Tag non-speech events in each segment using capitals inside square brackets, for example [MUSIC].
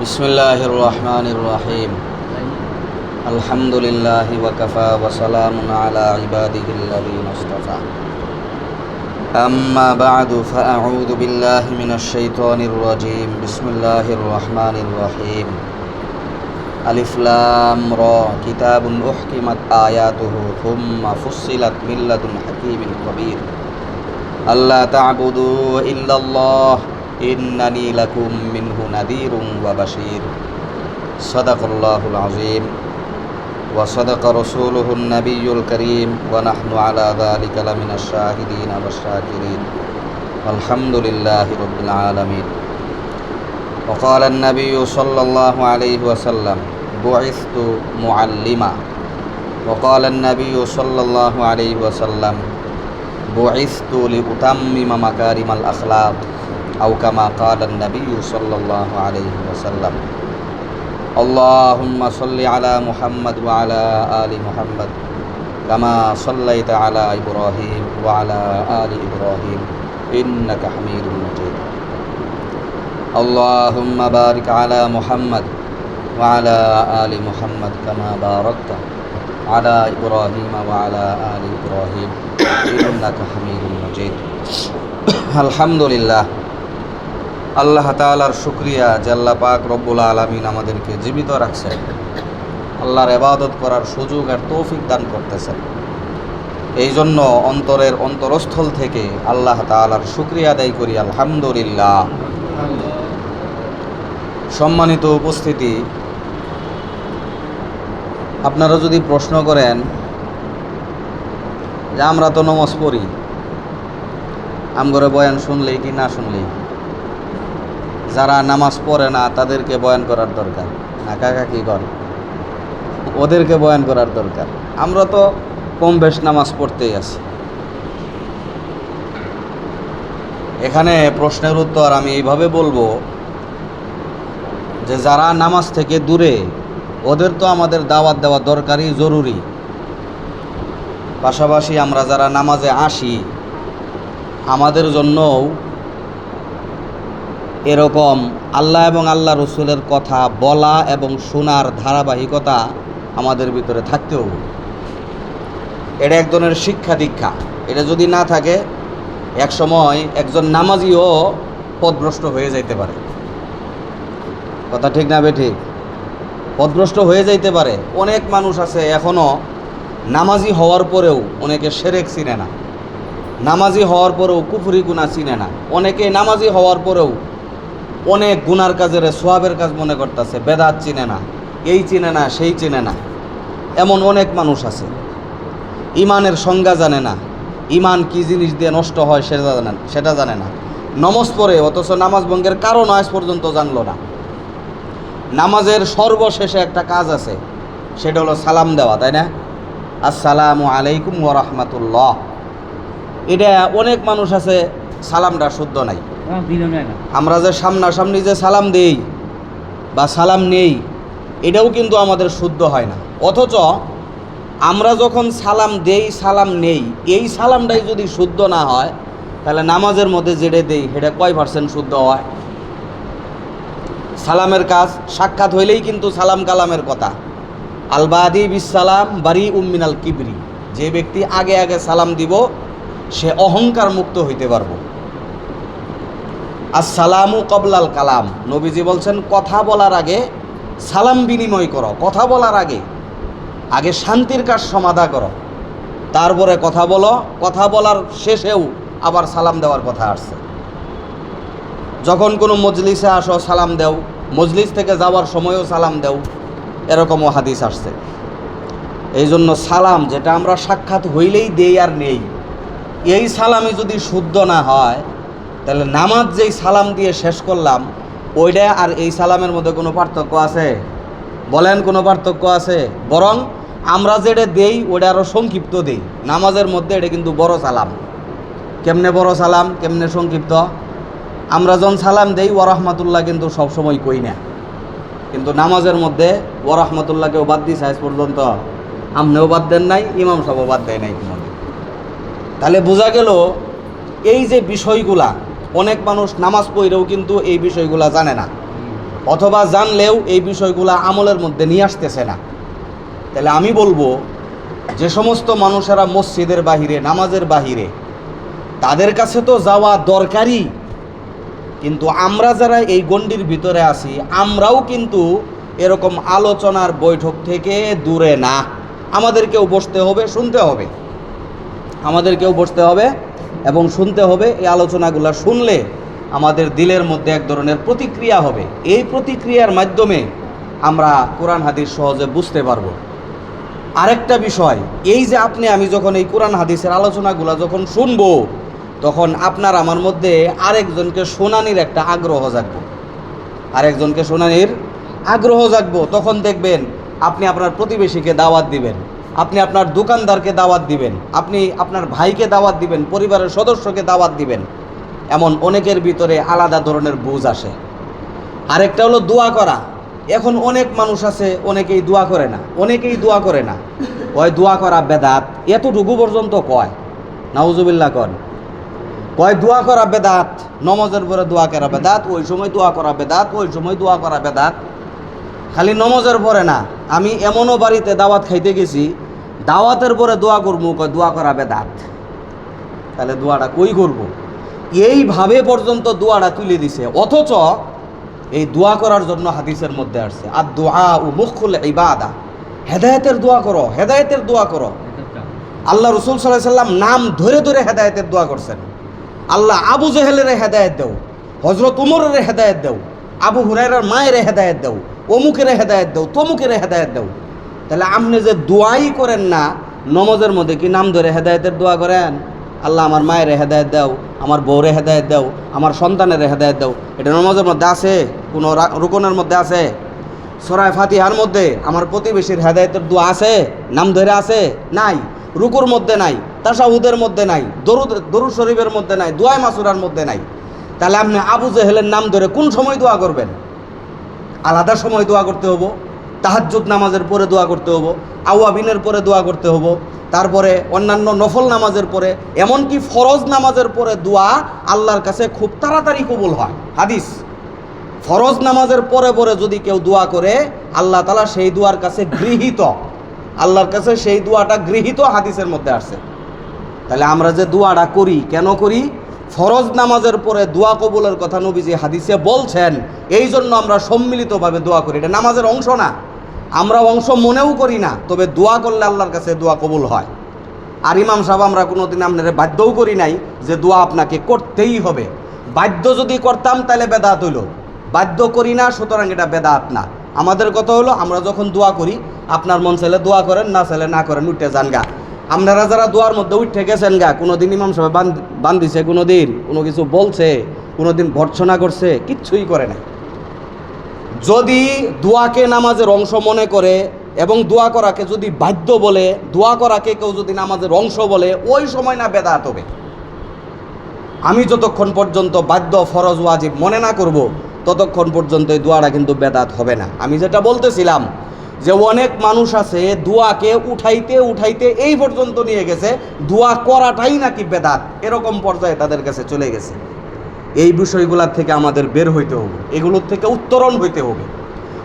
বিসমিল্লাহ রহমান রাহিম আলহামদুলিল্লাহ ওয়াকাফা ওয়াসালাম আলা ইবাদিহি আল্লাযীনা ইসতাফা আম্মা বা'দু ফাআউযু বিল্লাহি মিনাশ শাইতানির রাজীম বিসমিল্লাহির রহমানির রহিম আলিফ লাম কিতাবুন উহকিমাত আয়াতুহু থুম্মা ফুসসিলাত মিন লাদুন হাকীমিন কবীর আল্লা তা'বুদু ইল্লাল্লাহ ألا تعبدوا إلا الله إنني لكم منه نذير وبشير صدق الله العظيم وصدق رسوله النبي الكريم ونحن على ذلك لمن الشاهدين والشاكرين والحمد لله رب العالمين وقال النبي صلى الله عليه وسلم بعثت معلما وقال النبي صلى الله عليه وسلم بعثت لأتمم مكارم الأخلاق أو كما قال النبي صلى الله عليه وسلم. اللهم صل على محمد وعلى آل محمد كما صليت على إبراهيم وعلى آل إبراهيم إنك حميد مجيد. اللهم بارك على محمد وعلى آل محمد كما باركت على إبراهيم وعلى آل إبراهيم إنك حميد مجيد. الحمد لله. আল্লাহ তালার শুক্রিয়া জাল্লা পাক রব্বুল আলমিন আমাদেরকে জীবিত রাখছেন। আল্লাহর এবাদত করার সুযোগ আর তৌফিক দান করতেছেন। এই জন্য অন্তরের অন্তরস্থল থেকে আল্লাহ তালার শুক্রিয়া আদায় করি, আলহামদুলিল্লাহ। সম্মানিত উপস্থিতি, আপনারা যদি প্রশ্ন করেন যে আমরা তো নমাজ পড়ি, আমগরে বয়ান শুনলেই কি না শুনলেই? যারা নামাজ পড়ে না, তাদেরকে বয়ান করার দরকার। না, কাকা কি কর? ওদেরকে বয়ান করার দরকার। আমরা তো কম বেশ নামাজ পড়তেই আছি। এখানে প্রশ্নের উত্তর আমি এইভাবে বলব যে, যারা নামাজ থেকে দূরে, ওদের তো আমাদের দাওয়াত দেওয়া দরকারই, জরুরি। পাশাপাশি আমরা যারা নামাজে আসি, আমাদের জন্যও এরকম আল্লাহ এবং আল্লাহ রসুলের কথা বলা এবং শোনার ধারাবাহিকতা আমাদের ভিতরে থাকতেও হবে। এটা এক ধরনের শিক্ষা দীক্ষা। এটা যদি না থাকে, এক সময় একজন নামাজিও পদভ্রষ্ট হয়ে যাইতে পারে। কথা ঠিক না বে ঠিক পদভ্রষ্ট হয়ে যাইতে পারে। অনেক মানুষ আছে এখনও নামাজি হওয়ার পরেও অনেকে সেরেক চিনে না। নামাজি হওয়ার পরেও কুফুরি গুণা চিনে না। অনেকে নামাজি হওয়ার পরেও অনেক গুনার কাজের, সোয়াবের কাজ মনে করতেছে, বেদাত চিনে না, এই চিনে না, সেই চিনে না। এমন অনেক মানুষ আছে। ইমানের সংজ্ঞা জানে না। ইমান কি জিনিস দিয়ে নষ্ট হয় সেটা জানে সেটা জানে না। নমজ পড়ে, অথচ নামাজ ভঙ্গের কারণ আজ পর্যন্ত জানলো না। নামাজের সর্বশেষে একটা কাজ আছে, সেটা হলো সালাম দেওয়া, তাই না? আসসালামু আলাইকুম ওরহমতুল্লাহ এটা অনেক মানুষ আছে, সালামটা শুদ্ধ নাই। আমরা যে সামনাসামনি যে সালাম দেই বা সালাম নেই, এটাও কিন্তু আমাদের শুদ্ধ হয় না। অথচ আমরা যখন সালাম দেই, সালাম নেই, এই সালামটাই যদি শুদ্ধ না হয়, তাহলে নামাজের মধ্যে যেটা দেই, সেটা কয় পার্সেন্ট শুদ্ধ হয়? সালামের কাজ সাক্ষাৎ হইলেই কিন্তু সালাম কালামের কথা। আলবাদি বিসালাম বারি উম্মিনাল কিবরি। যে ব্যক্তি আগে আগে সালাম দিব, সে অহংকার মুক্ত হইতে পারব। আসসালামু কবলাল কালাম। নবীজি বলছেন, কথা বলার আগে সালাম বিনিময় করো। কথা বলার আগে আগে শান্তির কাজ সমাধা করো। তারপরে কথা বলো। কথা বলার শেষেও আবার সালাম দেওয়ার কথা আসছে। যখন কোনো মজলিসে আসো, সালাম দেও। মজলিস থেকে যাওয়ার সময়ও সালাম দেও। এরকমও হাদিস আসছে। এই জন্য সালাম, যেটা আমরা সাক্ষাৎ হইলেই দেই আর নেই, এই সালামই যদি শুদ্ধ না হয় তাহলে নামাজ যেই সালাম দিয়ে শেষ করলাম, ওইটা আর এই সালামের মধ্যে কোনো পার্থক্য আছে? বলেন কোনো পার্থক্য আছে? বরং আমরা যেটা দেই ওটা আরও সংক্ষিপ্ত দেই। নামাজের মধ্যে এটা কিন্তু বড় সালাম। কেমনে বড় সালাম, কেমনে সংক্ষিপ্ত? আমরা যখন সালাম দেই ও রহমতুল্লাহ কিন্তু সবসময় কই না। কিন্তু নামাজের মধ্যে ও রহমতুল্লাহকেও বাদ দিস আজ পর্যন্ত। আমনেও বাদ দেন নাই, ইমাম সাহেবও বাদ দেয় নাই তাহলে বোঝা গেল, এই যে বিষয়গুলা অনেক মানুষ নামাজ পড়েও কিন্তু এই বিষয়গুলো জানে না। অথবা জানলেও এই বিষয়গুলো আমলের মধ্যে নিয়ে আসতেছে না। তাহলে আমি বলব, যে সমস্ত মানুষেরা মসজিদের বাহিরে, নামাজের বাহিরে, তাদের কাছে তো যাওয়া দরকারই। কিন্তু আমরা যারা এই গণ্ডির ভিতরে আছি, আমরাও কিন্তু এরকম আলোচনার বৈঠক থেকে দূরে না। আমাদেরকেও বসতে হবে, শুনতে হবে। আমাদেরকেও বসতে হবে। এবং শুনতে হবে, এই আলোচনাগুলো শুনলে আমাদের দিলের মধ্যে এক ধরনের প্রতিক্রিয়া হবে। এই প্রতিক্রিয়ার মাধ্যমে আমরা কোরআন হাদিস সহজে বুঝতে পারব। আরেকটা বিষয়, এই যে আপনি, আমি যখন এই কোরআন হাদিসের আলোচনাগুলো যখন শুনব, তখন আপনার আমার মধ্যে আরেকজনকে শোনানির একটা আগ্রহ জাগবে। আরেকজনকে শোনানির আগ্রহ জাগবো। তখন দেখবেন আপনি আপনার প্রতিবেশীকে দাওয়াত দিবেন। আপনি আপনার দোকানদারকে দাওয়াত দিবেন, আপনি আপনার ভাইকে দাওয়াত দিবেন, পরিবারের সদস্যকে দাওয়াত দিবেন, এমন অনেকের ভিতরে আলাদা ধরনের বুঝ আসে। আরেকটা হলো দোয়া করা। এখন অনেক মানুষ আছে, অনেকেই দোয়া করে না, অনেকেই দোয়া করে না। কয়, দোয়া করা বেদাত? এতটুকু পর্যন্ত কয়। নাউজুবিল্লাহ কন। কয়, দোয়া করা বেদাত? নমজের পরে দোয়া করা বেদাত, ওই সময় দোয়া করা বেদাত, ওই সময় দোয়া করা বেদাত। খালি নমজের পরে না, আমি এমনও বাড়িতে দাওয়াত খাইতে গেছি দাওয়াতের পরে দোয়া করব দোয়া করা বেদাত। তাহলে দোয়াটা কই করব? এইভাবে পর্যন্ত দোয়াটা তুলে দিছে। অথচ এই দোয়া করার জন্য হাদিসের মধ্যে আসছে আর দোয়া ও মুখুল ইবাদা। হেদায়েতের দোয়া করো, হেদায়েতের দোয়া করো। আল্লাহ রসুল সাল্লাহ সাল্লাম নাম ধরে ধরে হেদায়েতের দোয়া করছেন। আল্লাহ আবু জেহেলের হেদায়েত দেও হজরত উমরের হেদায়েত দেও, আবু হুরাইরার মায়ের হেদায়েত দেও, অমুকের হেদায়েত দেও, তমুকের হেদায়েত দেও। তাহলে আপনি যে দোয়াই করেন না, নমাজের মধ্যে কি নাম ধরে হেদায়েতের দোয়া করেন? আল্লাহ আমার মায়ের হেদায়েত দাও, আমার বউরে হেদায়ত দাও, আমার সন্তানের হেদায়ত দাও। এটা নমাজের মধ্যে আছে, কোনো রুকনের মধ্যে আছে। সরায় ফাতিহার মধ্যে আমার প্রতিবেশীর হেদায়েতের দোয়া আছে, নাম ধরে আছে? নাই। রুকুর মধ্যে নাই, তাসাহুদের মধ্যে নাই, দরুদ দরুদ শরীফের মধ্যে নাই, দোয়াই মাসুরার মধ্যে নাই। তাহলে আপনি আবু জেহেলের নাম ধরে কোন সময় দোয়া করবেন? আলাদা সময় দোয়া করতে হব। তাহাজ্জুদ নামাজের পরে দোয়া করতে হব, আওয়াবিনের পরে দোয়া করতে হব, তারপরে অন্যান্য নফল নামাজের পরে, এমনকি ফরজ নামাজের পরে দোয়া আল্লাহর কাছে খুব তাড়াতাড়ি কবুল হয়। হাদিস, ফরজ নামাজের পরে পরে যদি কেউ দোয়া করে, আল্লাহ তালা সেই দোয়ার কাছে গৃহীত। আল্লাহর কাছে সেই দোয়াটা গৃহীত হাদিসের মধ্যে আসছে। তাহলে আমরা যে দোয়াটা করি, কেন করি? ফরজ নামাজের পরে দোয়া কবুলের কথা নবীজি হাদিসে বলছেন এই জন্য আমরা সম্মিলিতভাবে দোয়া করি। এটা নামাজের অংশ না। আমরা অংশ মনেও করি না, তবে দোয়া করলে আল্লাহর কাছে দোয়া কবুল হয়। আর ইমাম সাহেব, আমরা কোনোদিন আপনার বাধ্যও করি নাই যে দোয়া আপনাকে করতেই হবে। বাধ্য যদি করতাম তাহলে বেদাত হইল। বাধ্য করি না, সুতরাং এটা বেদাত না। আমাদের কথা হলো, আমরা যখন দোয়া করি, আপনার মন চাইলে দোয়া করেন, না চাইলে না করেন, উঠে যান গা। আপনারা যারা দোয়ার মধ্যে উঠে গেছেন গা, কোনোদিন ইমাম সাহেব বান- বান্ধিছে কোনো দিন কোনো কিছু বলছে কোনো দিন ভর্সনা করছে, কিচ্ছুই করে নাই। যদি দোয়াকে নামাজের অংশ মনে করে এবং দোয়া করাকে যদি বাধ্য বলে, দোয়া করাকে কেউ যদি নামাজের অংশ বলে, ওই সময় না বেদাত হবে। আমি যতক্ষণ পর্যন্ত বাধ্য ফরজ ওয়াজিব মনে না করব, ততক্ষণ পর্যন্ত এই দোয়াটা কিন্তু বেদাত হবে না। আমি যেটা বলতেছিলাম যে অনেক মানুষ আছে দোয়াকে উঠাইতে উঠাইতে এই পর্যন্ত নিয়ে গেছে, দোয়া করাটাই নাকি বেদাত। এরকম পর্যায়ে তাদের কাছে চলে গেছে। এই বিষয়গুলোর থেকে আমাদের বের হইতে হবে। এগুলোর থেকে উত্তরণ হইতে হবে।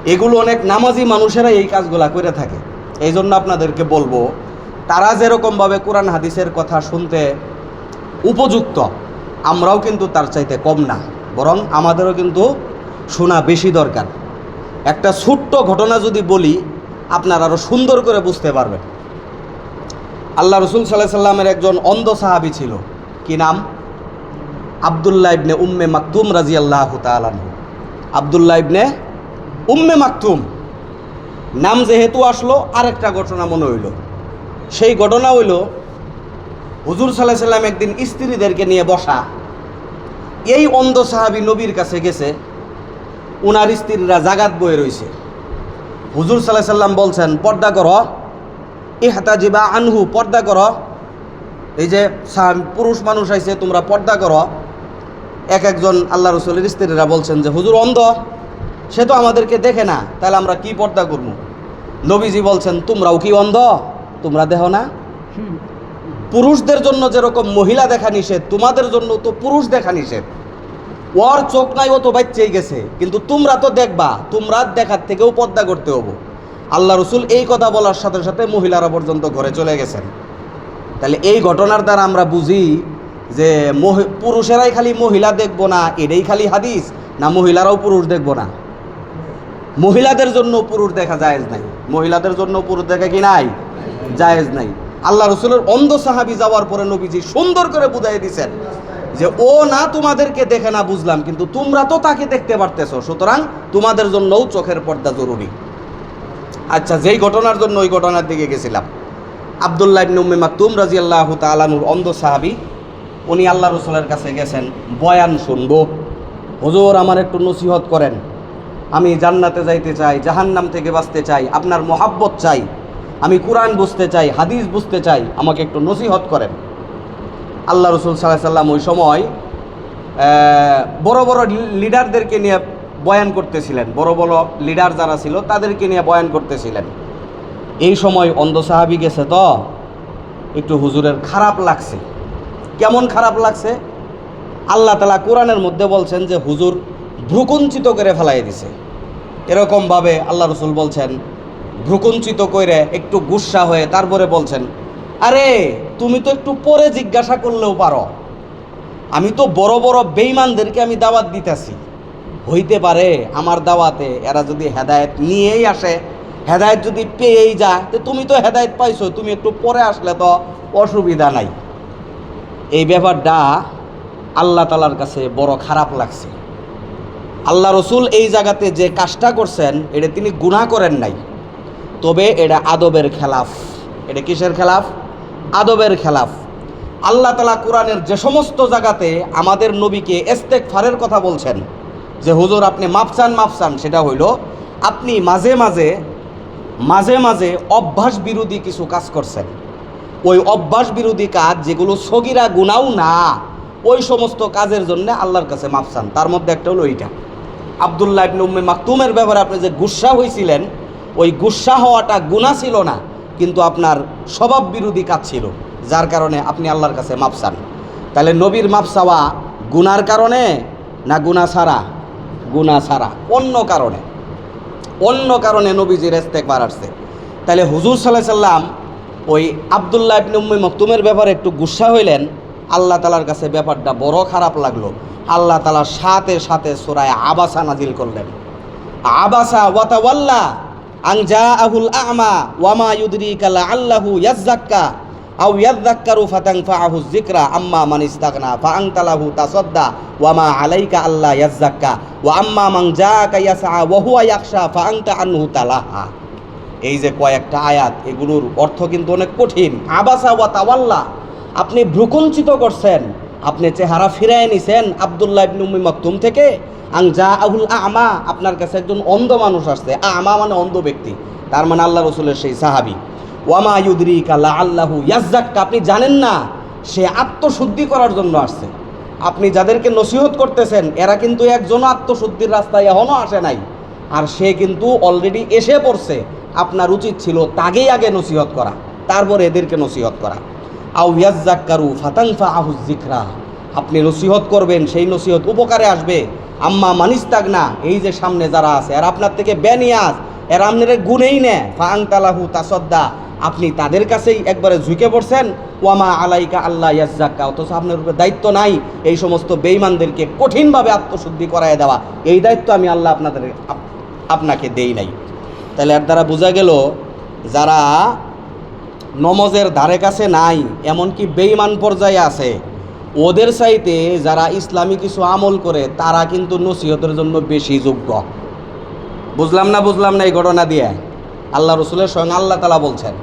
এগুলো অনেক নামাজি মানুষেরা এই কাজগুলা করে থাকে। এই জন্য আপনাদেরকে বলব, তারা যেরকমভাবে কোরআন হাদিসের কথা শুনতে উপযুক্ত, আমরাও কিন্তু তার চাইতে কম না। বরং আমাদেরও কিন্তু শোনা বেশি দরকার। একটা ছোট্ট ঘটনা যদি বলি, আপনার আরও সুন্দর করে বুঝতে পারবেন। আল্লাহ রসুল সাল্লাহ সাল্লামের একজন অন্ধ সাহাবি ছিল। কি নাম? আবদুল্লাহ ইবনে উম্মে মাকতুম রাজি আল্লাহ তালানহু আবদুল্লাহ ইবনে উম্মে মাকতুম। নাম যেহেতু আসলো, আরেকটা ঘটনা মনে হইল। সেই ঘটনা হইল, হুজুর সাল্লাহ সাল্লাম একদিন স্ত্রীদেরকে নিয়ে বসা। এই অন্ধ সাহাবি নবীর কাছে গেছে। উনার স্ত্রীরা জাগাত বয়ে রয়েছে হুজুর সাল্লাহ সাল্লাম বলছেন, পর্দা করো। ইহাতা জিবা আনহু, পর্দা করো। এই যে পুরুষ মানুষ আইছে, তোমরা পর্দা করো। এক একজন আল্লাহ রসুলের স্ত্রীরা বলছেন যে, হুজুর, অন্ধ। সে তো আমাদেরকে দেখে না। তাহলে আমরা কি পর্দা করব? নবীজি বলছেন, তোমরাও কি অন্ধ? তোমরা দেখো না। পুরুষদের জন্য যেরকম মহিলা দেখা নিষেধ, তোমাদের জন্য তো পুরুষ দেখা নিষেধ। ওর চোখ নাই, ও তো বাচ্চাই গেছে। কিন্তু তোমরা তো দেখবা, তোমরা দেখার থেকেও পর্দা করতে হব। আল্লাহ রসুল এই কথা বলার সাথে সাথে মহিলারা পর্যন্ত ঘরে চলে গেছেন। তাহলে এই ঘটনার দ্বারা আমরা বুঝি যে পুরুষেরাই খালি মহিলা দেখব না এটাই খালি হাদিস, না মহিলারাও পুরুষ দেখব না? মহিলাদের জন্য পুরুষ দেখা জায়েজ নাই। মহিলাদের জন্য পুরুষ দেখা কি নাই? জায়েজ নাই। আল্লাহ রসুলের অন্ধ সাহাবি যাওয়ার পরে নবীজি সুন্দর করে বুঝাই দিছেন যে, ও না, তোমাদেরকে দেখে না বুঝলাম, কিন্তু তোমরা তো তাকে দেখতে পারতেছো, সুতরাং তোমাদের জন্যও চোখের পর্দা জরুরি। আচ্ছা যেই ঘটনার জন্য ওই ঘটনার দিকে গেছিলাম। আবদুল্লাহ ইবনে উম্মে মাকতুম রাদিয়াল্লাহু তাআলানুর অন্ধ সাহাবী উনি আল্লাহ রসুলের কাছে গেছেন, বয়ান শুনব। হুজুর, আমার একটু নসিহত করেন। আমি জান্নাতে যাইতে চাই, জাহান্নাম থেকে বাঁচতে চাই, আপনার মোহাব্বত চাই। আমি কোরআন বুঝতে চাই, হাদিস বুঝতে চাই, আমাকে একটু নসিহত করেন। আল্লাহ রসুল সাল্লাহ সাল্লাম ওই সময় বড় বড় লিডারদেরকে নিয়ে বয়ান করতেছিলেন। বড় বড় লিডার যারা ছিল, তাদেরকে নিয়ে বয়ান করতেছিলেন। এই সময় অন্ধ সাহাবি গেছে তো, একটু হুজুরের খারাপ লাগছে। কেমন খারাপ লাগছে? আল্লাহ তালা কোরআনের মধ্যে বলছেন যে, হুজুর ভ্রুকুঞ্চিত করে ফেলাই দিছে। এরকমভাবে আল্লাহ রসুল বলছেন, ভ্রুকুঞ্চিত করে একটু গুসা হয়ে তারপরে বলছেন, আরে, তুমি তো একটু পরে জিজ্ঞাসা করলেও পারো। আমি তো বড় বড় বেইমানদেরকে আমি দাওয়াত দিতেছি। হইতে পারে আমার দাওয়াতে এরা যদি হেদায়েত নিয়েই আসে, হেদায়েত যদি পেয়েই যায়, তো তুমি তো হেদায়েত পাইছো, তুমি একটু পরে আসলে তো অসুবিধা নাই। এই ব্যাপারটা আল্লাহ তালার কাছে বড় খারাপ লাগছে। আল্লাহ রসুল এই জায়গাতে যে কাজটা করছেন, এটা তিনি গুনাহ করেন নাই। তবে এটা আদবের খেলাফ। এটা কিসের খেলাফ? আদবের খেলাফ। আল্লাহ তালা কোরআনের যে সমস্ত জায়গাতে আমাদের নবীকে এস্তেক ফারের কথা বলছেন, যে হুজুর আপনি মাপচান মাপচান সেটা হইল আপনি মাঝে মাঝে মাঝে মাঝে অভ্যাস বিরোধী কিছু কাজ করছেন। ওই অভ্যাস বিরোধী কাজ যেগুলো সগিরা গুণাও না, ওই সমস্ত কাজের জন্য আল্লাহর কাছে মাপসান তার মধ্যে একটা হলো ওইটা আবদুল্লাহ ইবনে উম্মে মাকতুমের ব্যাপারে আপনি যে গুসা হয়েছিলেন ওই গুসা হওয়াটা গুণা ছিল না, কিন্তু আপনার স্বভাব বিরোধী কাজ ছিল, যার কারণে আপনি আল্লাহর কাছে মাপসান তাহলে নবীর মাপ চাওয়া গুনার কারণে না গুণা ছাড়া? গুণা ছাড়া। অন্য কারণে। অন্য কারণে নবীজির ইস্তেকবার আসছে। তাহলে হুজুর সাল্লাহ সাল্লাম ওই আবদুল্লাহ ইবনে উম্মে মকতুমের ব্যাপারে একটু গুসা হইলেন, আল্লাহ তালার কাছে ব্যাপারটা বড় খারাপ লাগল। আল্লাহ তালার সাথে সাথে সোরায় আবাসা নাজিল করলেন। আবাসা ওয়াতাওয়াল্লা আং জা আহুল আমা ওয়ামা ইউদরিকা আল্লাহু ইয়াজ্জাক্কা আও ইয়াদ্দাক্কারু ফাতাং ফাআহু যিকরা, আম্মা মান ইস্তাগনা ফাআনতা লাহু তাসাদ্দা ওয়ামা আলাইকা আল্লাহ ইয়াজ্জাক্কা ওয়া আম্মা মান জাআকা ইয়াসআ ওয়া হুয়া ইয়াখশা ফাআনতা আনহু তালাহা। এই যে কয়েকটা আয়াত, এগুলোর অর্থ কিন্তু অনেক কঠিন। আবাসা ওয়া তাওয়াল্লা, আপনি ভ্রুকুঞ্চিত করছেন, আপনি চেহারা ফিরায় নিছেন আবদুল্লাহ ইবনে উম্মি মাকতুম থেকে, আং যা আহুল আমা, আপনার কাছে একজন অন্ধ মানুষ আসছে। আমা মানে অন্ধ ব্যক্তি, তার মানে আল্লাহ রসুলের সেই সাহাবি। ওয়ামা ইউদরি কাল্লা আল্লাহু ইয়াজ্জাক্কা আপনি জানেন না, সে আত্মশুদ্ধি করার জন্য আসছে। আপনি যাদেরকে নসিহত করতেছেন, এরা কিন্তু একজনও আত্মশুদ্ধির রাস্তায় এখনও আসে নাই। আর সে কিন্তু অলরেডি এসে পড়ছে। আপনার উচিত ছিল তাকেই আগে নসিহত করা, তারপর এদেরকে নসিহত করা। আউ ইয়াজ্জাক্কারু ফাতাংফা আহু জিকরা আপনি নসিহত করবেন, সেই নসিহত উপকারে আসবে। আম্মা মানিস্তাক না এই যে সামনে যারা আছে আর আপনার থেকে বেনিয়াজ, এরা আপনার গুণেই নেয়। ফাং তালাহু তাসদ্দা, আপনি তাদের কাছেই একবারে ঝুঁকে পড়ছেন। ওয়ামা আলাইকা আল্লাহ ইয়াজ্জাক্কা, অথচ আপনার উপরে দায়িত্ব নাই এই সমস্ত বেইমানদেরকে কঠিনভাবে আত্মশুদ্ধি করায় দেওয়া। এই দায়িত্ব আমি আল্লাহ আপনাদের, আপ- আপনাকে দেই নাই। তাহলে এর দ্বারা বোঝা গেল যারা নমজের ধারে কাছে নাই, এমনকি বেইমান পর্যায়ে আছে, ওদের চাইতে যারা ইসলামী কিছু আমল করে, তারা কিন্তু নসিহতের জন্য বেশি যোগ্য। বুঝলাম না বুঝলাম না এই ঘটনা দিয়ে? আল্লাহ রসুলের সঙ্গে আল্লাহ তালা বলছেন,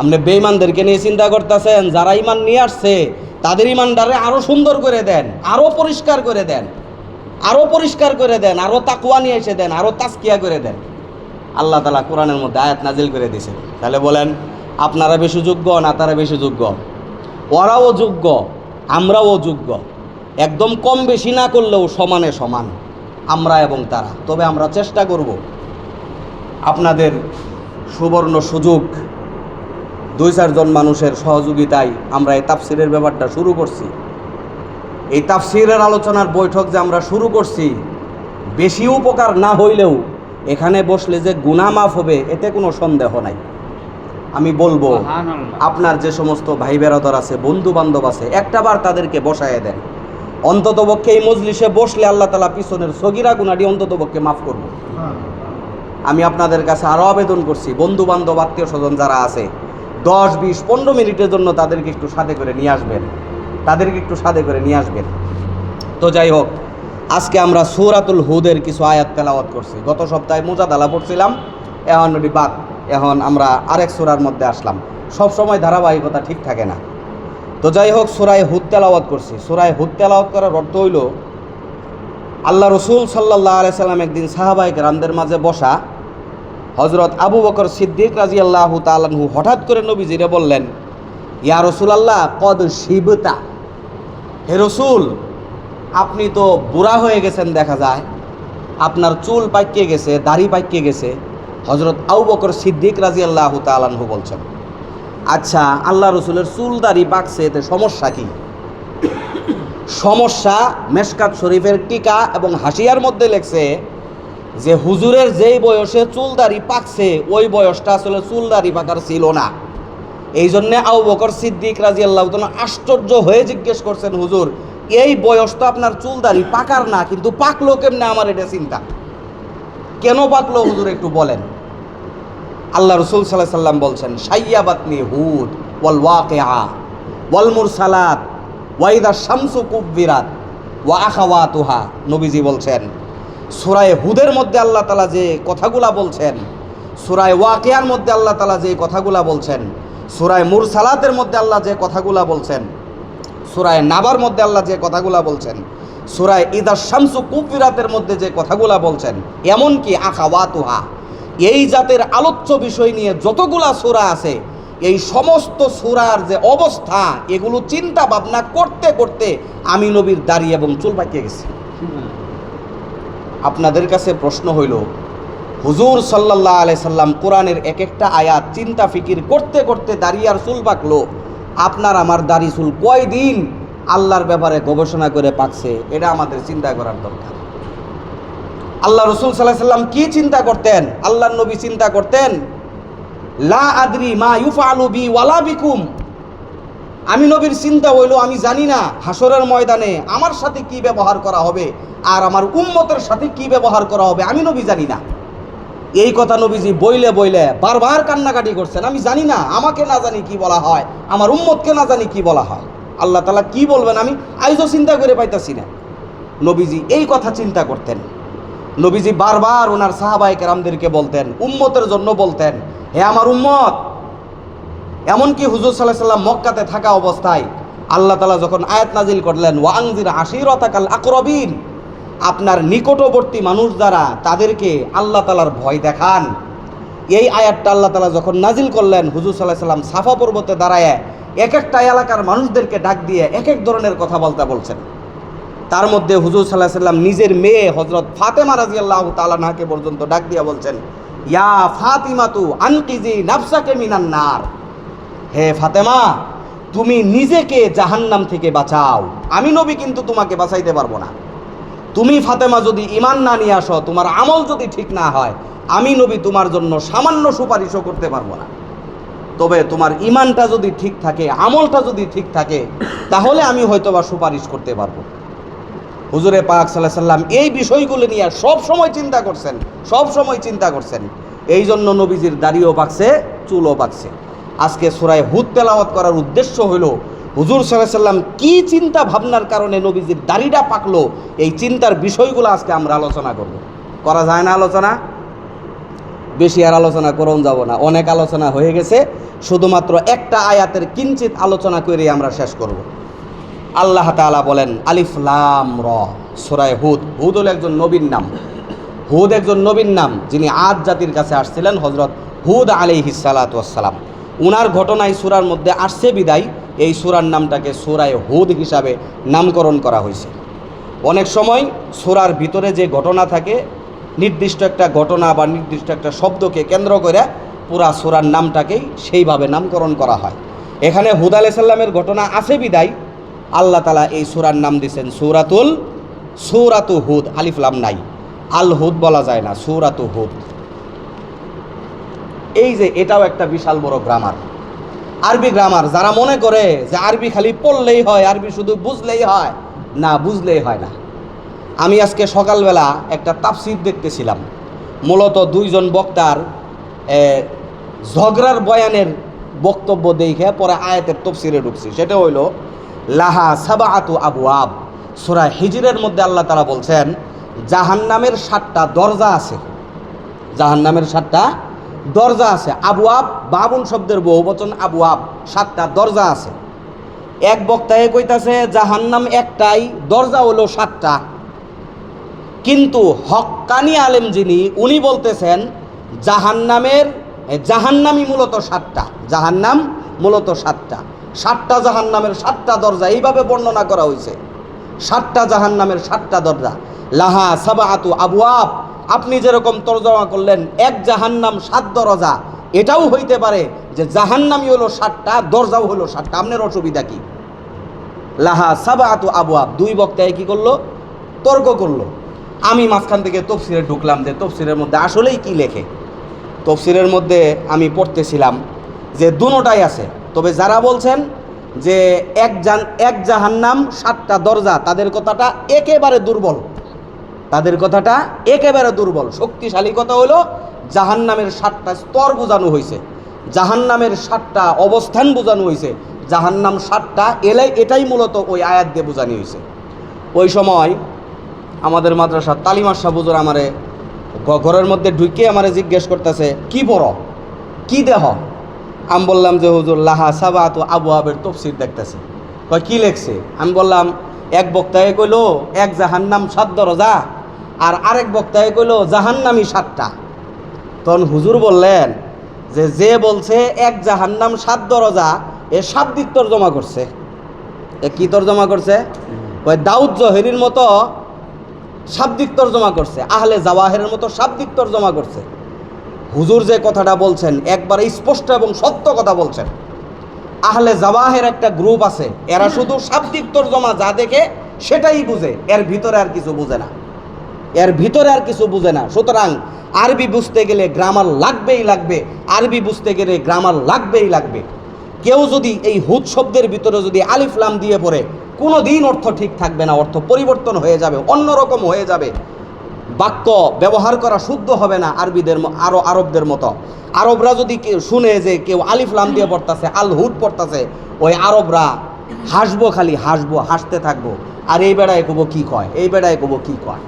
আপনি বেইমানদেরকে নিয়ে চিন্তা করতেছেন, যারা ইমান নিয়ে আসছে, তাদের ইমানদারে আরও সুন্দর করে দেন আরও পরিষ্কার করে দেন আরও পরিষ্কার করে দেন আরও তাকুয়া নিয়ে এসে দেন আরও তাস্কিয়া করে দেন। আল্লাহ তালা কোরআনের মধ্যে আয়াত নাজিল করে দিয়েছেন তাহলে বলেন, আপনারা বেশি যোগ্য না তারা বেশি যোগ্য? ওরাও যোগ্য, আমরাও যোগ্য। একদম কম বেশি না করলেও সমানে সমান, আমরা এবং তারা। তবে আমরা চেষ্টা করব আপনাদের সুবর্ণ সুযোগ, দুই চারজন মানুষের সহযোগিতায় আমরা এই তাফসিরের ব্যাপারটা শুরু করছি। এই তাফসিরের আলোচনার বৈঠক যে আমরা শুরু করছি, বেশি উপকার না হইলেও এখানে বসলে যে গুনাহ মাফ হবে এতে কোনো সন্দেহ নাই। আমি বলব আপনার যে সমস্ত ভাই বেরাদর আছে বন্ধু বান্ধব আছে একটাবার তাদেরকে বসায় দেন। অন্ততপক্ষে এই মজলিসে বসলে আল্লাহ তালা পিছনের সগিরা গুনাটি অন্ততপক্ষে মাফ করব। আমি আপনাদের কাছে আরও আবেদন করছি বন্ধু বান্ধব আত্মীয় স্বজন যারা আছে দশ বিশ পনেরো মিনিটের জন্য তাদেরকে একটু সাথে করে নিয়ে আসবেন। তাদেরকে একটু সাথে করে নিয়ে আসবেন। তো যাই হোক আজকে আমরা সুরাতুল হুদের কিছু আয়াত তেলাওয়াত করছি। গত সপ্তাহে মোজাদালা পড়ছিলাম, এখন বাদ এখন আমরা আরেক সুরার মধ্যে আসলাম। সব সময় ধারাবাহিকতা ঠিক থাকে না। তো যাই হোক, সুরায় হুদ তেলাওয়াত করছি। সুরায় হুদ তেলাওয়াত করার অর্থ হইল, আল্লাহ রসুল সাল্লাহ আলাই সাল্লাম একদিন সাহাবাহিক রামদের মাঝে বসা হজরত আবু বকর সিদ্দিক রাজি আল্লাহ তালানহু হঠাৎ করে নবীজিরে বললেন, ইয়া রসুল আল্লাহ কদ শিবতা? হে রসুল আপনি তো বুড়া হয়ে গেছেন, দেখা যায়। আপনার চুল পাইকে গেছে, দাড়ি পাইকে গেছে। হজরত আবু বকর সিদ্দিক রাজি আল্লাহ তালানহু বলছেন আচ্ছা আল্লাহ রসুলের চুল, দাড়ি পাকছে, এতে সমস্যা কী? সমস্যা মেশকাত শরীফের টিকা এবং হাসিয়ার মধ্যে লেখছে যে, হুজুরের যেই বয়সে চুলদারি পাকছে, ওই বয়সটা আসলে চুলদারি পাকার ছিল না। এই জন্যে আউ বকর সিদ্দিক রাজি আল্লাহ আশ্চর্য হয়ে জিজ্ঞেস করছেন, হুজুর এই বয়স তো আপনার চুলদারি, পাকার না, কিন্তু পাকলো কেমনে আমার এটা চিন্তা? কেন পাকলো, হুজুর একটু বলেন। আল্লাহ রসুল সাল্লাহ সাল্লাম বলছেন সাইয়াবাতনি হুদ ওয়াল ওয়াকেআ ওয়াল মুরসালাত ওয়াইদা শামসু কুব্বিরাত ওয়া আখাওয়া তুহা নবীজি বলছেন, সুরায় হুদের মধ্যে আল্লাহ তালা যে কথাগুলা বলছেন, সুরায় ওয়াকিয়ার মধ্যে আল্লাহ তালা যে কথাগুলা বলছেন, সুরায় মুরসালাতের মধ্যে আল্লাহ যে কথাগুলা বলছেন সুরায় নাবার মধ্যে আল্লাহ যে কথাগুলা বলছেন, সুরায় ইদা শামসু কুব্বিরাতের মধ্যে যে কথাগুলা বলছেন, এমনকি আখাওয়া তুহা এই জাতের আলোচ্য বিষয় নিয়ে যতগুলা সুরা আছে, এই সমস্ত সুরার যে অবস্থা, এগুলো চিন্তা ভাবনা করতে করতে আমি নবীর দাড়ি এবং চুল পাকিয়ে গেছি। আপনাদের কাছে প্রশ্ন হইল, হুজুর সাল্লাহ আলাই সাল্লাম কোরআনের এক একটা আয়াত চিন্তা ফিকির করতে করতে দাড়ি আর চুল পাকলো আপনার আমার দাড়ি চুল কয়দিন আল্লাহর ব্যাপারে গবেষণা করে পাকছে, এটা আমাদের চিন্তা করার দরকার। আল্লাহ রসুল সাল্লাহ সাল্লাম কি চিন্তা করতেন? আল্লাহর নবী চিন্তা করতেন, লা আদরি মা ইউফা আলু বি ওয়ালা বিকুম। আমি নবীর চিন্তা হইল, আমি জানি না হাসরের ময়দানে আমার সাথে কি ব্যবহার করা হবে, আর আমার উম্মতের সাথে কি ব্যবহার করা হবে, আমি নবী জানি না। এই কথা নবীজি বইলে বইলে বারবার কান্নাকাটি করছেন। আমি জানি না, আমাকে না জানি কি বলা হয়, আমার উম্মতকে না জানি কি বলা হয়। আল্লাহ তালা কি বলবেন আমি আইজও চিন্তা করে পাইতাছি না। নবীজি এই কথা চিন্তা করতেন। নবীজি বারবার ওনার সাহাবাই কেরামদেরকে বলতেন, উম্মতের জন্য বলতেন, হে আমার উম্মত, এমনকি হুজুর সাল্লাহ সাল্লাম মক্কাতে থাকা অবস্থায় আল্লাহ তালা যখন আয়াত নাজিল করলেন ওয়াংজির আশিরতাকাল আকরবিন আপনার নিকটবর্তী মানুষ যারা তাদেরকে আল্লাহ তালার ভয় দেখান। এই আয়াতটা আল্লাহ তালা যখন নাজিল করলেন, হুজুর সাল্লাহ সাল্লাম সাফা পর্বতে দাঁড়ায়, এক একটা এলাকার মানুষদেরকে ডাক দিয়ে এক এক ধরনের কথা বলতে বলছেন। তার মধ্যে হুজুর সাল্লাহ সাল্লাম নিজের মেয়ে হজরত ফাতেমা রাজি আল্লাহ তালানাকে পর্যন্ত ডাক দিয়ে বলছেন, ইয়া ফাতিমাতু আনকিজি নাফসাকে মিনান নার। হে ফাতেমা, তুমি নিজেকে জাহান্নাম থেকে বাঁচাও। আমি নবী কিন্তু তোমাকে বাঁচাইতে পারব না। তুমি ফাতেমা যদি ইমান না নিয়ে আসো, তোমার আমল যদি ঠিক না হয়, আমি নবী তোমার জন্য সামান্য সুপারিশও করতে পারব না। তবে তোমার ইমানটা যদি ঠিক থাকে, আমলটা যদি ঠিক থাকে, তাহলে আমি হয়তোবা সুপারিশ করতে পারব। হুজুরে পাক সাল্লাহ সাল্লাম এই বিষয়গুলো নিয়ে সব সময় চিন্তা করছেন, সব সময় চিন্তা করছেন। এই জন্য নবীজির দাড়িও পাকছে, চুলও পাকছে। আজকে সুরায় হুদ তেলাওয়াত করার উদ্দেশ্য হলো হুজুর সাল্লাম কি চিন্তা ভাবনার কারণে নবীজির দাড়িটা পাকলো? এই চিন্তার বিষয়গুলো আজকে আমরা আলোচনা করব। করা যায় না আলোচনা? বেশি আর আলোচনা করুন, যাব না। অনেক আলোচনা হয়ে গেছে। শুধুমাত্র একটা আয়াতের কিঞ্চিত আলোচনা করে আমরা শেষ করব। আল্লাহ তাআলা বলেন আলিফলাম র, সুরায় হুদ। হুদ হলো একজন নবীর নাম। হুদ একজন নবীন নাম, যিনি আদ জাতির কাছে আসছিলেন হজরত হুদ আলিহি সালাতাম উনার ঘটনায় সুরার মধ্যে আসছে বিদায়। এই সুরার নামটাকে সুরায় হুদ হিসাবে নামকরণ করা হয়েছে। অনেক সময় সুরার ভিতরে যে ঘটনা থাকে, নির্দিষ্ট একটা ঘটনা বা নির্দিষ্ট একটা শব্দকে কেন্দ্র করে পুরা সুরার নামটাকেই সেইভাবে নামকরণ করা হয়। এখানে হুদ আলাইসাল্লামের ঘটনা আছে বিদায়। আল্লাহ তালা এই সুরার নাম দিয়েছেন সুরাতুল, সুরাতু হুদ আলিফলাম নাই। আল হুদ বলা যায় না, সুরাতু হুদ। এই যে এটাও একটা বিশাল বড় গ্রামার আরবি গ্রামার যারা মনে করে যে আরবি খালি পড়লেই হয়, আরবি শুধু বুঝলেই হয়, না, বুঝলেই হয় না। আমি আজকে সকালবেলা একটা তাফসির দেখতেছিলাম। মূলত দুইজন বক্তার ঝগড়ার বয়ানের বক্তব্য দেখে পরে আয়াতের তফসিরে ঢুকছি। সেটা হইল, লাহা সাবাআতু আবু আব সুরা হিজরের মধ্যে আল্লাহ তারা বলছেন, জাহান্নামের সাতটা দরজা আছে। জাহান্নামের সাতটা দরজা আছে, আবু আব বাবুন শব্দের বহুবচন আবু আব, সাতটা দরজা আছে। এক বক্তায় কইতাছে, জাহান্নাম একটাই, দরজা হলো সাতটা। কিন্তু হক্কানি আলেম যিনি, উনি বলতেছেন, জাহান্নামের জাহান্নামই মূলত সাতটা, জাহান্নাম মূলত সাতটা। সাতটা জাহান্নামের সাতটা দরজা, এইভাবে বর্ণনা করা হয়েছে সাতটা জাহান্নামের সাতটা দরজা। লাহা সাবাআতু আবওয়াব আপনি যেরকম তর্জমা করলেন, এক জাহান্নাম সাত দরজা। এটাও হইতে পারে যে জাহান্নামই হলো সাতটা, দরজাও হলো সাতটা। আপনার অসুবিধা কি? লাহা সাবাআতু আবওয়াব। দুই বক্তায় কি করল? তর্ক করল। আমি মাঝখান থেকে তফসিরে ঢুকলাম যে তফসিরের মধ্যে আসলেই কি লেখে? তফসিরের মধ্যে আমি পড়তেছিলাম যে দুটাই আছে। তবে যারা বলছেন যে এক জান, এক জাহান্নাম, সাতটা দরজা, তাদের কথাটা একেবারে দুর্বল। তাদের কথাটা একেবারে দুর্বল। শক্তিশালী কথা হলো, জাহান্নামের সাতটা স্তর বোঝানো হয়েছে। জাহান্নামের সাতটা অবস্থান বোঝানো হয়েছে। জাহান্নাম সাতটা এলাই, এটাই মূলত ওই আয়াত দিয়ে বোঝানো হয়েছে। ওই সময় আমাদের মাদ্রাসা তালিমার সাবুজুর আমারে ঘরের মধ্যে ঢুকে আমারে জিজ্ঞেস করতেছে, কি বড় কি দেহ? আমি বললাম যে, হুজুর, লাহা সাবাত আবু আবের তফসির দেখতেছে। কয়, কি লেখছে? আমি বললাম, এক বক্তায় কইলো, এক জাহান্নাম সাত দরজা। আর আরেক বক্তায় কইলো জাহান্নামি সাতটা। তখন হুজুর বললেন যে যে বলছে এক জাহান্নাম সাত দরজা এ শাব্দিক তর্জমা করছে। এ কি তর্জমা করছে? ওই দাউদ জহেরির মতো শাব্দিক তর্জমা করছে আহলে জাওয়াহের মতো শাব্দিক তর্জমা করছে। হুজুর যে কথাটা বলছেন একবারে স্পষ্ট এবং সত্য কথা বলছেন। আহলে জাওয়াহের একটা গ্রুপ আছে এরা শুধু শাব্দিক তর্জমা যা দেখে সেটাই বুঝে এর ভিতরে আর কিছু বুঝে না। এর ভিতরে আর কিছু বুঝে না। সুতরাং আরবি বুঝতে গেলে গ্রামার লাগবেই লাগবে, আরবি বুঝতে গেলে গ্রামার লাগবেই লাগবে। কেউ যদি এই হুদ শব্দের ভিতরে যদি আলিফলাম দিয়ে পড়ে কোনো দিন অর্থ ঠিক থাকবে না, অর্থ পরিবর্তন হয়ে যাবে, অন্যরকম হয়ে যাবে। বাক্য ব্যবহার করা শুদ্ধ হবে না আরবিদের আরও আরবদের মতো। আরবরা যদি শুনে যে কেউ আলিফলাম দিয়ে পড়তাছে, আল হুদ পড়তাছে, ওই আরবরা হাসবো খালি, হাসবো, হাসতে থাকব। আর এই বেড়ায় কবো কি কয়? এই বেড়ায় কবো কি কয়?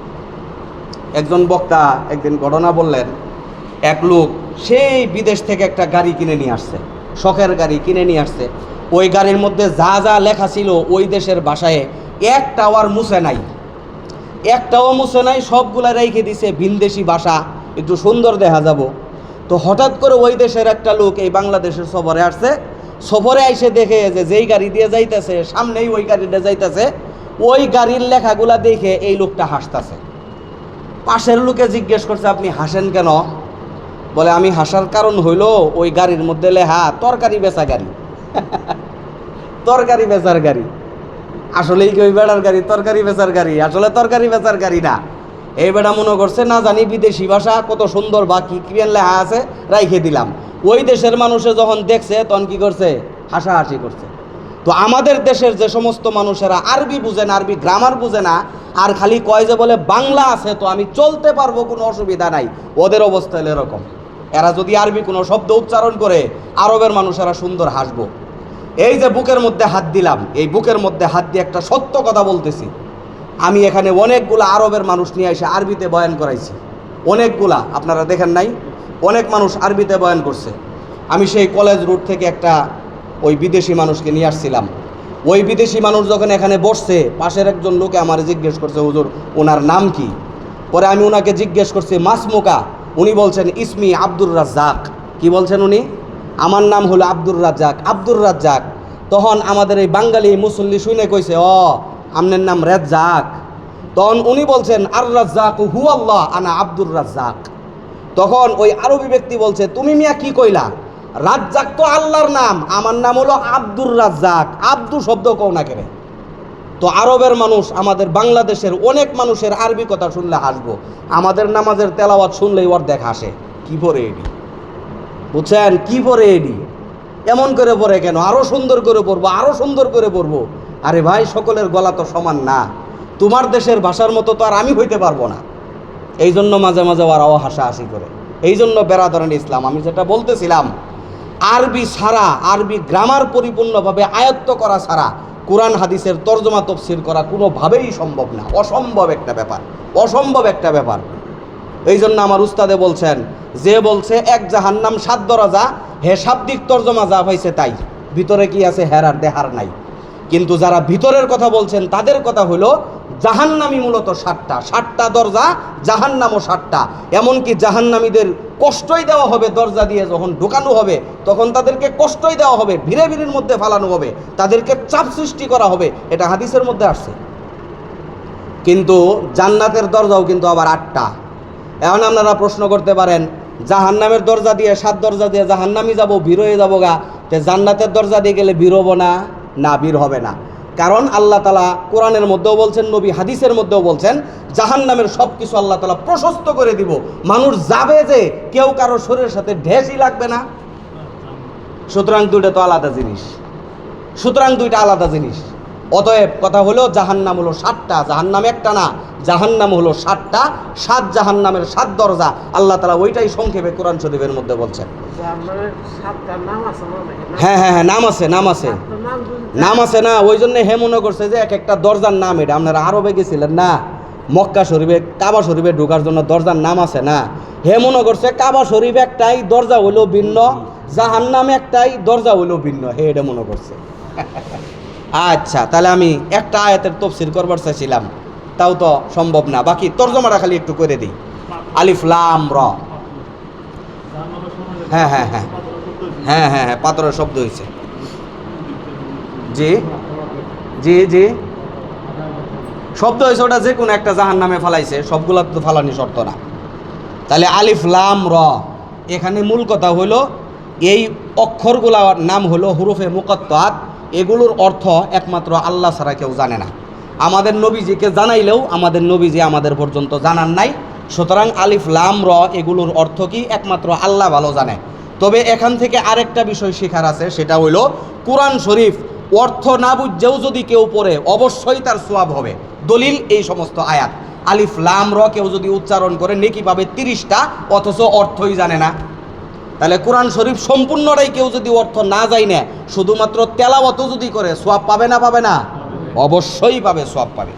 একজন বক্তা একদিন ঘটনা বললেন, এক লোক সেই বিদেশ থেকে একটা গাড়ি কিনে নিয়ে আসছে, শখের গাড়ি কিনে নিয়ে আসছে। ওই গাড়ির মধ্যে যা যা লেখা ছিল ওই দেশের ভাষায় একটাও আর মুছে নাই। একটাও মুছে নাই, সবগুলা রেখে দিছে ভিনদেশি ভাষা, একটু সুন্দর দেখা যাব। তো হঠাৎ করে ওই দেশের একটা লোক এই বাংলাদেশের সফরে আসছে, সফরে আইসে দেখে যে যেই গাড়ি দিয়ে যাইতেছে, সামনেই ওই গাড়িটা যাইতেছে, ওই গাড়ির লেখাগুলা দেখে এই লোকটা হাসতাছে। পাশের লোকে জিজ্ঞেস করছে, আপনি হাসেন কেন? বলে, আমি হাসার কারণ হইল ওই গাড়ির মধ্যে লেহা তরকারি বেচা গাড়ি। [LAUGHS] তরকারি বেচার গাড়ি। আসলেই কি ওই বেড়ার গাড়ি? তরকারি বেচার গাড়ি। আসলে তরকারি বেচার গাড়ি না। এই বেড়া মনে করছে, না জানি বিদেশি ভাষা, কত সুন্দর বা কি ক্রিয়ান লেখা আছে, রাইখে দিলাম। ওই দেশের মানুষে যখন দেখছে, তখন কি করছে? হাসাহাসি করছে। তো আমাদের দেশের যে সমস্ত মানুষেরা আরবি বুঝে না, আরবি গ্রামার বুঝে না, আর খালি কয় যে বলে বাংলা আছে, তো আমি চলতে পারব, কোনো অসুবিধা নাই। ওদের অবস্থা হলো এরকম। এরা যদি আরবি কোনো শব্দ উচ্চারণ করে, আরবের মানুষেরা সুন্দর হাসবো। এই যে বুকের মধ্যে হাত দিলাম, এই বুকের মধ্যে হাত দিয়ে একটা সত্য কথা বলতেছি। আমি এখানে অনেকগুলা আরবের মানুষ নিয়ে এসে আরবিতে বয়ান করাইছি। অনেকগুলা, আপনারা দেখেন নাই? অনেক মানুষ আরবিতে বয়ান করছে। আমি সেই কলেজ রুট থেকে একটা ওই বিদেশি মানুষকে নিয়ে আসছিলাম। ওই বিদেশি মানুষ যখন এখানে বসছে, পাশের একজন লোকে আমার জিজ্ঞেস করছে, হুজুর, ওনার নাম কি? পরে আমি ওনাকে জিজ্ঞেস করছি, মাসমুকা? উনি বলছেন, ইসমি আব্দুর রাজ্জাক। কি বলছেন উনি? আমার নাম হলো আব্দুর রাজ্জাক। আব্দুর রাজ্জাক? তখন আমাদের এই বাঙালি মুসল্লি শুনে কইছে, ও, আমনের নাম রেজ্জাক। তখন উনি বলছেন, আর রাজ্জাক হু আল্লাহ আনা আব্দুর রাজ্জাক। তখন ওই আরবি ব্যক্তি বলছে, তুমি মিয়া কি কইলা? রাজ্জাক তো আল্লাহর নাম। আমার নাম হলো আব্দুর রাজ্জাক। আব্দু শব্দ কও না কেন? তো আরবের মানুষ, আমাদের বাংলাদেশের অনেক মানুষের আরবি কথা শুনলে হাসবো। আমাদের নামাজের তেলাওয়াত শুনলেই ওর দেখ হাসে। কি পরে এডি? বুঝছেন? কি পরে এডি? এমন করে পড়ে কেন? আরও সুন্দর করে পড়ব, আরও সুন্দর করে পড়ব। আরে ভাই, সকলের গলা তো সমান না। তোমার দেশের ভাষার মতো তো আর আমি হইতে পারব না। এই জন্য মাঝে মাঝে ওরাও হাসাহাসি করে। এই জন্য বেড়াদরেন ইসলাম। আমি যেটা বলতেছিলাম আরবি ছাড়া আরবি গ্রামার পরিপূর্ণভাবে আয়ত্ত করা ছাড়া কোরআন হাদিসের তর্জমা তফসির করা কোনোভাবেই সম্ভব না। অসম্ভব একটা ব্যাপার, অসম্ভব একটা ব্যাপার। এই জন্য আমার উস্তাদে বলছেন, যে বলছে, এক জাহান্নাম সাত দরজা, হে শাব্দিক তর্জমা যা পাইছে তাই। ভিতরে কি আছে হেরার দেহার নাই? কিন্তু যারা ভিতরের কথা বলছেন, তাদের কথা হলো জাহান্নামি মূলত ষাটটা ষাটটা দরজা, জাহান্নামও ষাটটা এমনকি জাহান্নামীদের কষ্টই দেওয়া হবে, দরজা দিয়ে যখন ঢোকানো হবে, তখন তাদেরকে কষ্টই দেওয়া হবে, ভিড়ে ভিড়ির মধ্যে ফালানো হবে, তাদেরকে চাপ সৃষ্টি করা হবে, এটা হাদিসের মধ্যে আসছে। কিন্তু জান্নাতের দরজাও কিন্তু আবার আটটা। এখন আপনারা প্রশ্ন করতে পারেন, জাহান্নামের দরজা দিয়ে সাত দরজা দিয়ে জাহান্নামি যাব বীর হয়ে যাব গা, তে জান্নাতের দরজা দিয়ে গেলে হব না? না বীর হবে না। কারণ আল্লাহ তালা কোরআনের মধ্যেও বলছেন, নবী হাদিসের মধ্যেও বলছেন জাহান নামের সব কিছু আল্লাহ তালা প্রশস্ত করে দিব। মানুষ যাবে যে, কেউ কারও শরীরের সাথে ঢেসই লাগবে না। সুতরাং দুইটা তো আলাদা জিনিস। সুতরাং দুইটা আলাদা জিনিস। অতএব কথা হলো জাহান্নাম হলো সাতটা, জাহান্নাম একটা না, জাহান্নাম হলো সাতটা, সাত জাহান্নামের সাত দরজা। আল্লাহ তালা ওইটাই সংক্ষেপে কোরআন শরীফের মধ্যে বলছেন? হ্যাঁ হ্যাঁ হ্যাঁ নাম আছে নাম আছে। নাম নাম আছে না ওই জন্য হে মনে করছে যে এক একটা দরজার নাম এটা। আপনারা আরবে গেছিলেন না? মক্কা শরীফে, কাবা শরীফে ঢোকার জন্য দরজার নাম আছে না? হে মনে করছে কাবা শরীফ একটাই, দরজা হইল ভিন্ন, জাহান্নাম একটাই, দরজা হইল ভিন্ন। হে এটা মনে করছে। [LAUGHS] আচ্ছা তাহলে আমি একটা আয়াতের তফসিল করবার চাইছিলাম। তাও তো সম্ভব না। বাকি তর্জমাটা খালি একটু করে দিই। আলিফ, লাম, র। হ্যাঁ হ্যাঁ হ্যাঁ। হ্যাঁ হ্যাঁ হ্যাঁ পাথরের শব্দ হয়েছে জি। জি জি। শব্দ হয়েছে ওটা যে কোনো একটা জাহান নামে ফালাইছে। সবগুলা তো ফালানি শর্ত না। তাহলে আলিফ, লাম, র। এখানে মূল কথা হলো এই অক্ষরগুলার নাম হলো হুরুফে মুকত্তাত। এগুলোর অর্থ একমাত্র আল্লাহ ছাড়া কেউ জানে না। আমাদের নবীজিকে জানাইলেও আমাদের নবীজি আমাদের পর্যন্ত জানান নাই। সুতরাং আলিফ, লাম, র এগুলোর অর্থ কি একমাত্র আল্লাহ ভালো জানে। তবে এখান থেকে আরেকটা বিষয় শেখার আছে, সেটা হইল কোরআন শরীফ, অর্থ না বুঝেও যদি কেউ পড়ে, অবশ্যই তার সোয়াব হবে। দলিল এই সমস্ত আয়াত। আলিফ, লাম, র কেউ যদি উচ্চারণ করে, নেকি পাবে তিরিশটা, অথচ অর্থই জানে না। তাহলে কোরআন শরীফ সম্পূর্ণটাই কেউ যদি অর্থ না যায় না, শুধুমাত্র তেলাওয়াত যদি করে, সোয়াব পাবে না পাবে না? অবশ্যই পাবে, সোয়াব পাবে।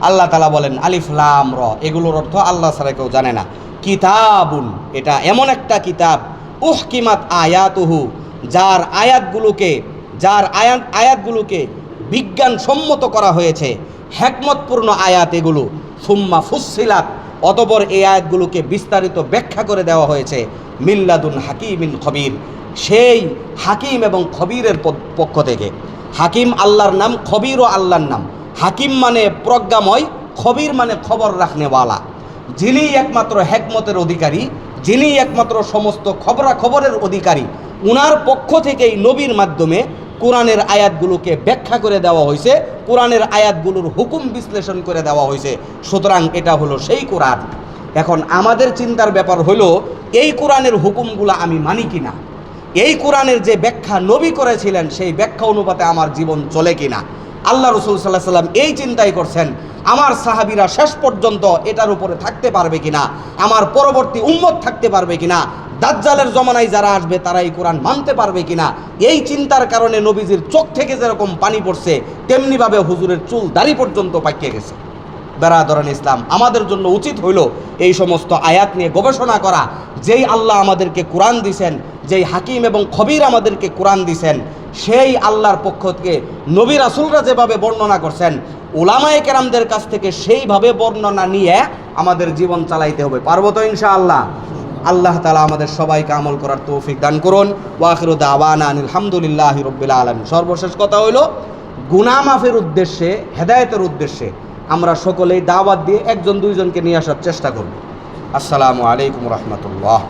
আল্লাহ তালা বলেন, আলিফ লাম র, এগুলোর অর্থ আল্লাহ ছাড়া কেউ জানে না। কিতাবুন, এটা এমন একটা কিতাব, উহকিমাত আয়াতুহু, যার আয়াতগুলোকে, যার আয়াত, আয়াতগুলোকে বিজ্ঞানসম্মত করা হয়েছে হ্যাকমতপূর্ণ আয়াত এগুলো। সুম্মা ফুসিলাত অতপর এই আয়াতগুলোকে বিস্তারিত ব্যাখ্যা করে দেওয়া হয়েছে। মিল্লাদুন হাকিমিন খবির। সেই হাকিম এবং খবিরের পক্ষ থেকে। হাকিম আল্লাহর নাম খবিরও আল্লাহর নাম। হাকিম মানে প্রজ্ঞাময়, খবির মানে খবর রাখনেওয়ালা। যিনি একমাত্র হেকমতের অধিকারী, যিনি একমাত্র সমস্ত খবরাখবরের অধিকারী, উনার পক্ষ থেকেই নবীর মাধ্যমে কোরআনের আয়াতগুলোকে ব্যাখ্যা করে দেওয়া হয়েছে, কোরআনের আয়াতগুলোর হুকুম বিশ্লেষণ করে দেওয়া হয়েছে। সুতরাং এটা হলো সেই কোরআন। এখন আমাদের চিন্তার ব্যাপার হলো, এই কোরআনের হুকুমগুলো আমি মানি কিনা? এই কোরআনের যে ব্যাখ্যা নবী করেছিলেন, সেই ব্যাখ্যা অনুপাতে আমার জীবন চলে কিনা? আল্লাহ রসুল সাল্লাহ সাল্লাম এই চিন্তাই করছেন, আমার সাহাবিরা শেষ পর্যন্ত এটার উপরে থাকতে পারবে কিনা? আমার পরবর্তী উম্মত থাকতে পারবে কিনা? দাজ্জালের জমানায় যারা আসবে, তারা এই কোরআন মানতে পারবে কিনা? এই চিন্তার কারণে নবীজির চোখ থেকে যেরকম পানি পড়ছে, তেমনিভাবে হুজুরের চুল দাড়ি পর্যন্ত পাকিয়ে গেছে। বেড়াদরান ইসলাম। আমাদের জন্য উচিত হইল এই সমস্ত আয়াত নিয়ে গবেষণা করা। যেই আল্লাহ আমাদেরকে কোরআন দিছেন, যেই হাকিম এবং খবির আমাদেরকে কোরআন দিছেন, সেই আল্লাহর পক্ষ থেকে নবী রাসুলরা যেভাবে বর্ণনা করছেন ওলামায়ে কেরামদের কাছ থেকে সেইভাবে বর্ণনা নিয়ে আমাদের জীবন চালাইতে হবে। পারব তো ইনশাআল্লাহ? আল্লাহ তালা আমাদের সবাইকে আমল করার তৌফিক দান করুন। ওয়াখির দাওয়ানা আলহামদুলিল্লাহ রব্বিল আলম সর্বশেষ কথা হইল গুনা মাফের উদ্দেশ্যে, হেদায়েতের উদ্দেশ্যে আমরা সকলেই দাওয়াত দিয়ে একজন দুইজনকে নিয়ে আসার চেষ্টা করব। আসসালামু আলাইকুম রহমতুল্লাহ।